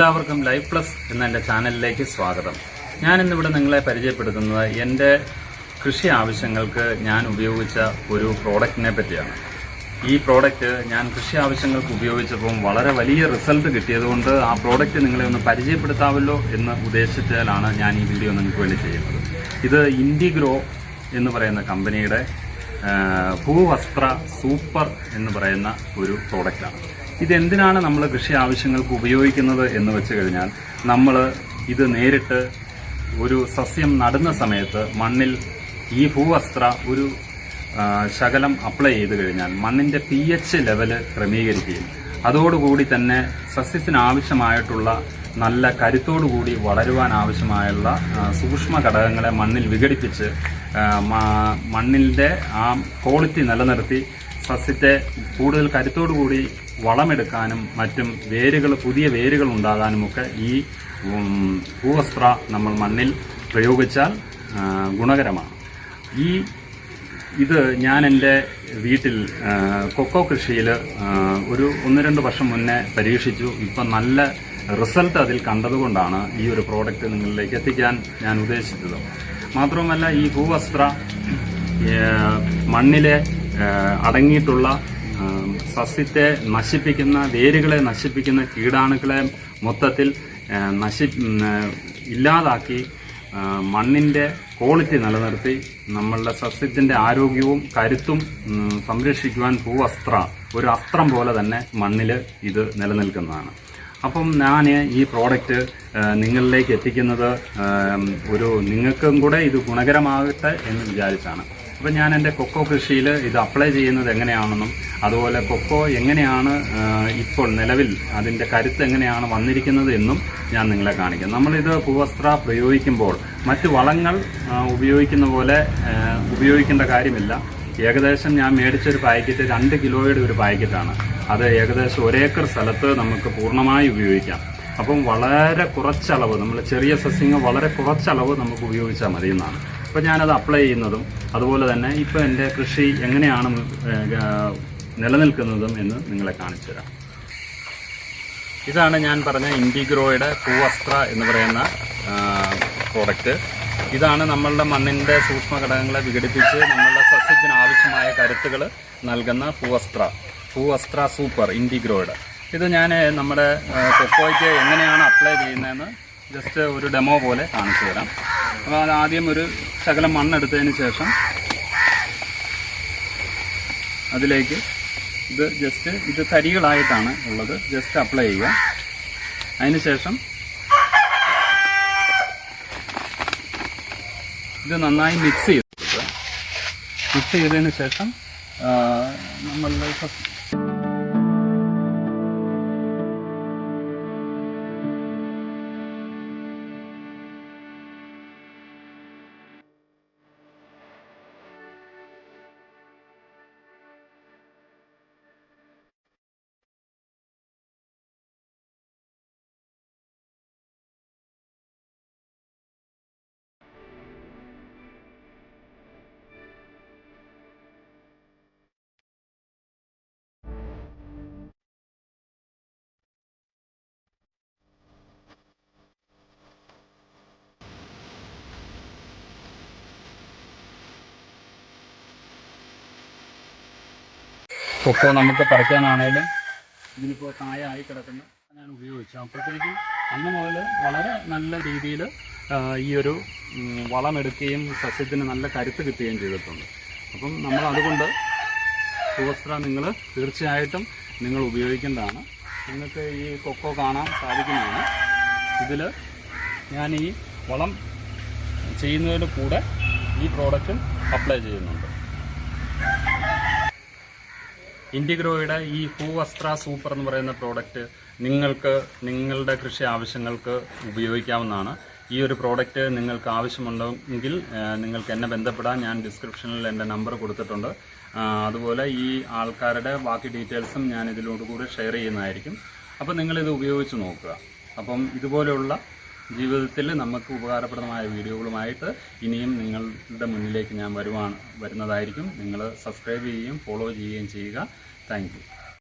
എല്ലാവർക്കും live plus എന്ന എന്റെ ചാനലിലേക്ക് സ്വാഗതം. ഞാൻ ഇന്നിവിടെ നിങ്ങളെ പരിചയപ്പെടുത്തുന്നത് എന്റെ കൃഷി ആവശ്യങ്ങൾക്ക് ഞാൻ ഉപയോഗിച്ച ഒരു പ്രോഡക്റ്റിനെ പറ്റിയാണ്. ഈ പ്രോഡക്റ്റ് ഞാൻ കൃഷി ആവശ്യങ്ങൾക്ക് ഉപയോഗിച്ചപ്പം വളരെ വലിയ റിസൾട്ട് കിട്ടിയതുകൊണ്ട് ആ പ്രോഡക്റ്റ് നിങ്ങളെ ഒന്ന് പരിചയപ്പെടുത്താമല്ലോ എന്ന് ഉദ്ദേശിച്ചാലാണ് ഞാൻ ഈ വീഡിയോ നിങ്ങൾക്ക് വേണ്ടി ചെയ്യുന്നത്. ഇത് ഇൻഡിഗ്രോ എന്ന് പറയുന്ന കമ്പനിയുടെ ഭൂവസ്ത്ര സൂപ്പർ എന്ന് പറയുന്ന ഒരു പ്രോഡക്റ്റാണ് ഇതെന്തിനാണ് നമ്മൾ കൃഷി ആവശ്യങ്ങൾക്ക് ഉപയോഗിക്കുന്നത് എന്ന് വെച്ച് കഴിഞ്ഞാൽ നമ്മൾ ഇത് നേരിട്ട് ഒരു സസ്യം നടുന്ന സമയത്ത് മണ്ണിൽ ഈ ഭൂവസ്ത്ര ഒരു ശകലം അപ്ലൈ ചെയ്ത് കഴിഞ്ഞാൽ മണ്ണിന്റെ പി എച്ച് ലെവൽ ക്രമീകരിക്കുകയും അതോടുകൂടി തന്നെ സസ്യത്തിന് ആവശ്യമായിട്ടുള്ള നല്ല കരുത്തോടുകൂടി വളരുവാൻ ആവശ്യമായുള്ള സൂക്ഷ്മ ഘടകങ്ങളെ മണ്ണിൽ വിഘടിപ്പിച്ച് മണ്ണിന്റെ ആ ക്വാളിറ്റി നിലനിർത്തി സസ്യത്തെ കൂടുതൽ കരുത്തോടുകൂടി വളമെടുക്കാനും മറ്റും വേരുകൾ പുതിയ വേരുകൾ ഉണ്ടാകാനുമൊക്കെ ഈ പൂവസ്ത്ര നമ്മൾ മണ്ണിൽ പ്രയോഗിച്ചാൽ ഗുണകരമാണ്. ഈ ഇത് ഞാൻ എന്റെ വീട്ടിൽ കൊക്കോ കൃഷിയിൽ ഒരു ഒന്ന് രണ്ട് വർഷം മുന്നേ പരീക്ഷിച്ചു. ഇപ്പം നല്ല റിസൾട്ട് അതിൽ കണ്ടതുകൊണ്ടാണ് ഈ ഒരു പ്രോഡക്റ്റ് നിങ്ങളിലേക്ക് എത്തിക്കാൻ ഞാൻ ഉദ്ദേശിച്ചത്. മാത്രവുമല്ല ഈ ഭൂവസ്ത്ര മണ്ണിലെ അടങ്ങിയിട്ടുള്ള സസ്യത്തെ നശിപ്പിക്കുന്ന വേരുകളെ നശിപ്പിക്കുന്ന കീടാണുക്കളെ മൊത്തത്തിൽ നശി ഇല്ലാതാക്കി മണ്ണിന്റെ ക്വാളിറ്റി നിലനിർത്തി നമ്മളുടെ സസ്യത്തിന്റെ ആരോഗ്യവും കരുത്തും സംരക്ഷിക്കുവാൻ പൂവസ്ത്ര ഒരു അസ്ത്രം പോലെ തന്നെ മണ്ണിൽ ഇത് നിലനിൽക്കുന്നതാണ്. അപ്പം ഞാൻ ഈ പ്രോഡക്റ്റ് നിങ്ങളിലേക്ക് എത്തിക്കുന്നത് ഒരു നിങ്ങൾക്കും കൂടെ ഇത് ഗുണകരമാകട്ടെ എന്ന് വിചാരിച്ചാണ്. അപ്പം ഞാൻ എന്റെ കൊക്കോ കൃഷിയിൽ ഇത് അപ്ലൈ ചെയ്യുന്നത് എങ്ങനെയാണെന്നും അതുപോലെ കൊക്കോ എങ്ങനെയാണ് ഇപ്പോൾ നിലവിൽ അതിന്റെ കരുത്ത് എങ്ങനെയാണ് വന്നിരിക്കുന്നത് എന്നും ഞാൻ നിങ്ങളെ കാണിക്കാം. നമ്മളിത് പൂവസ്ത്ര പ്രയോഗിക്കുമ്പോൾ മറ്റ് വളങ്ങൾ ഉപയോഗിക്കുന്ന പോലെ ഉപയോഗിക്കേണ്ട കാര്യമില്ല. ഏകദേശം ഞാൻ മേടിച്ചൊരു പാക്കറ്റ് രണ്ട് കിലോയുടെ ഒരു പാക്കറ്റാണ്. അത് ഏകദേശം ഒരേക്കർ സ്ഥലത്ത് നമുക്ക് പൂർണമായി ഉപയോഗിക്കാം. അപ്പം വളരെ കുറച്ചളവ് നമ്മൾ ചെറിയ സസ്യങ്ങൾ വളരെ കുറച്ചളവ് നമുക്ക് ഉപയോഗിച്ചാൽ മതി എന്നാണ്. അപ്പോൾ ഞാനത് അപ്ലൈ ചെയ്യുന്നതും അതുപോലെ തന്നെ ഇപ്പോൾ എന്റെ കൃഷി എങ്ങനെയാണ് നിലനിൽക്കുന്നതും എന്ന് നിങ്ങളെ കാണിച്ചു തരാം. ഇതാണ് ഞാൻ പറഞ്ഞ ഇൻഡിഗ്രോയുടെ പൂവസ്ത്ര എന്ന് പറയുന്ന പ്രോഡക്റ്റ് ഇതാണ് നമ്മളുടെ മണ്ണിന്റെ സൂക്ഷ്മ ഘടകങ്ങളെ വിഘടിപ്പിച്ച് നമ്മളുടെ സസ്യത്തിന് ആവശ്യമായ കരുത്തുകൾ നൽകുന്ന പൂവസ്ത്ര പൂവസ്ത്ര സൂപ്പർ ഇൻഡിഗ്രോയുടെ ഇത് ഞാൻ നമ്മുടെ കൊക്കോയ്ക്ക് എങ്ങനെയാണ് അപ്ലൈ ചെയ്യുന്നതെന്ന് ജസ്റ്റ് ഒരു ഡെമോ പോലെ കാണിച്ചു തരാം. അപ്പോൾ അത് ആദ്യം ഒരു ശകലം മണ്ണെടുത്തതിന് ശേഷം അതിലേക്ക് ഇത് ജസ്റ്റ് ഇത് തരികളായിട്ടാണ് ഉള്ളത്. ജസ്റ്റ് അപ്ലൈ ചെയ്യുക. അതിനുശേഷം ഇത് നന്നായി മിക്സ് ചെയ്ത് മിക്സ് ചെയ്തതിന് ശേഷം നമ്മളുടെ കൊക്കോ നമുക്ക് പറിക്കാനാണേലും ഇതിനിപ്പോൾ കായായി കിടക്കുന്ന. ഞാൻ ഉപയോഗിച്ചു. അപ്പോഴത്തേക്കും അന്ന് മുതൽ വളരെ നല്ല രീതിയിൽ ഈ ഒരു വളമെടുക്കുകയും സസ്യത്തിന് നല്ല കരുത്ത് കിട്ടുകയും ചെയ്തിട്ടുണ്ട്. അപ്പം നമ്മൾ അതുകൊണ്ട് സുവസ്ത്ര നിങ്ങൾ തീർച്ചയായിട്ടും നിങ്ങൾ ഉപയോഗിക്കേണ്ടതാണ്. നിങ്ങൾക്ക് ഈ കൊക്കോ കാണാൻ സാധിക്കുന്നതാണ്. ഇതിൽ ഞാൻ ഈ വളം ചെയ്യുന്നതിന്റെ കൂടെ ഈ പ്രോഡക്റ്റും അപ്ലൈ ചെയ്യുന്നുണ്ട്. ഇൻഡിഗ്രോയുടെ ഈ ഭൂവസ്ത്ര സൂപ്പർ എന്ന് പറയുന്ന പ്രോഡക്റ്റ് നിങ്ങൾക്ക് നിങ്ങളുടെ കൃഷി ആവശ്യങ്ങൾക്ക് ഉപയോഗിക്കാവുന്നതാണ്. ഈ ഒരു പ്രോഡക്റ്റ് നിങ്ങൾക്ക് ആവശ്യമുണ്ടെങ്കിൽ നിങ്ങൾക്ക് എന്നെ ബന്ധപ്പെടാൻ ഞാൻ ഡിസ്ക്രിപ്ഷനിൽ എന്റെ നമ്പർ കൊടുത്തിട്ടുണ്ട്. അതുപോലെ ഈ ആൾക്കാരുടെ ബാക്കി ഡീറ്റെയിൽസും ഞാൻ ഇതിലോട് കൂടി ഷെയർ ചെയ്യുന്നതായിരിക്കും. അപ്പോൾ നിങ്ങളിത് ഉപയോഗിച്ച് നോക്കുക. അപ്പം ഇതുപോലെയുള്ള ജീവിതത്തിൽ നമുക്ക് ഉപകാരപ്രദമായ വീഡിയോകളുമായിട്ട് ഇനിയും നിങ്ങളുടെ മുന്നിലേക്ക് ഞാൻ വരുവാണ് വരുന്നതായിരിക്കും. നിങ്ങൾ സബ്സ്ക്രൈബ് ചെയ്യുകയും ഫോളോ ചെയ്യുകയും ചെയ്യുക. താങ്ക്